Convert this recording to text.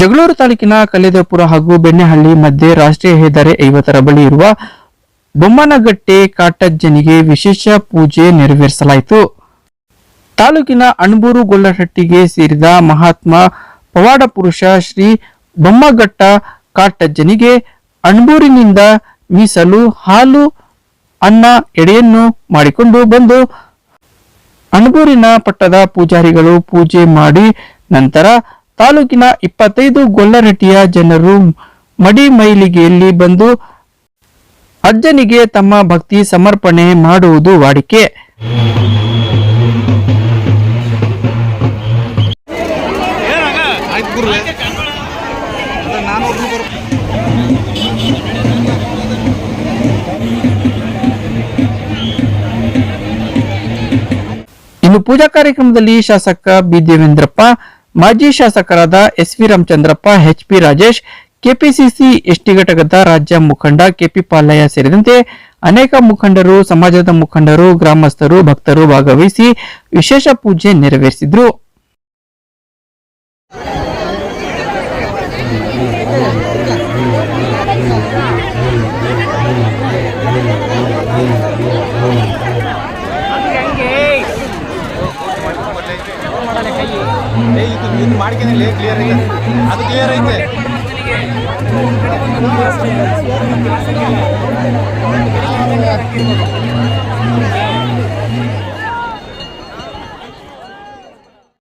ಜಗಳೂರು ತಾಲೂಕಿನ ಕಲ್ಲೇದಪುರ ಹಾಗೂ ಬೆಣ್ಣೆಹಳ್ಳಿ ಮಧ್ಯೆ ರಾಷ್ಟ್ರೀಯ ಹೆದ್ದಾರಿ ಐವತ್ತರ ಬಳಿ ಇರುವ ಬೊಮ್ಮನಗಟ್ಟೆ ಕಾಟಜ್ಜನಿಗೆ ವಿಶೇಷ ಪೂಜೆ ನೆರವೇರಿಸಲಾಯಿತು. ತಾಲೂಕಿನ ಅಣಬೂರು ಗೊಲ್ಲಹಟ್ಟಿಗೆ ಸೇರಿದ ಮಹಾತ್ಮ ಪವಾಡ ಪುರುಷ ಶ್ರೀ ಬೊಮ್ಮಘಟ್ಟ ಕಾಟಜ್ಜನಿಗೆ ಅಣಬೂರಿನಿಂದ ಮೀಸಲು, ಹಾಲು, ಅನ್ನ, ಎಡೆಯನ್ನು ಮಾಡಿಕೊಂಡು ಬಂದು ಅಣಬೂರಿನ ಪಟ್ಟದ ಪೂಜಾರಿಗಳು ಪೂಜೆ ಮಾಡಿ ನಂತರ ತಾಲೂಕಿನ ಇಪ್ಪತ್ತೈದು ಗೊಲ್ಲರಟ್ಟಿಯ ಜನರು ಮಡಿ ಮೈಲಿಗೆಯಲ್ಲಿ ಬಂದು ಅಜ್ಜನಿಗೆ ತಮ್ಮ ಭಕ್ತಿ ಸಮರ್ಪಣೆ ಮಾಡುವುದು ವಾಡಿಕೆ. ಇನ್ನು ಪೂಜಾ ಕಾರ್ಯಕ್ರಮದಲ್ಲಿ ಶಾಸಕ ಬಿ ದೇವೇಂದ್ರಪ್ಪ ಮಾಜಿ ಶಾಸಕರಾದ S V Ramachandrappa H P Rajesh, KPCC ST ಘಟಕದ ರಾಜ್ಯ ಮುಖಂಡ ಕೆಪಿ ಪಾಲಯ್ಯ ಸೇರಿದಂತೆ ಅನೇಕ ಮುಖಂಡರು, ಸಮಾಜದ ಮುಖಂಡರು, ಗ್ರಾಮಸ್ಥರು, ಭಕ್ತರು ಭಾಗವಹಿಸಿ ವಿಶೇಷ ಪೂಜೆ ನೆರವೇರಿಸಿದ್ರು. ಏ ಇದು ಇದು ಕ್ಲಿಯರ್ ಐತೆ ಅದು ಕ್ಲಿಯರ್ ಐತೆ.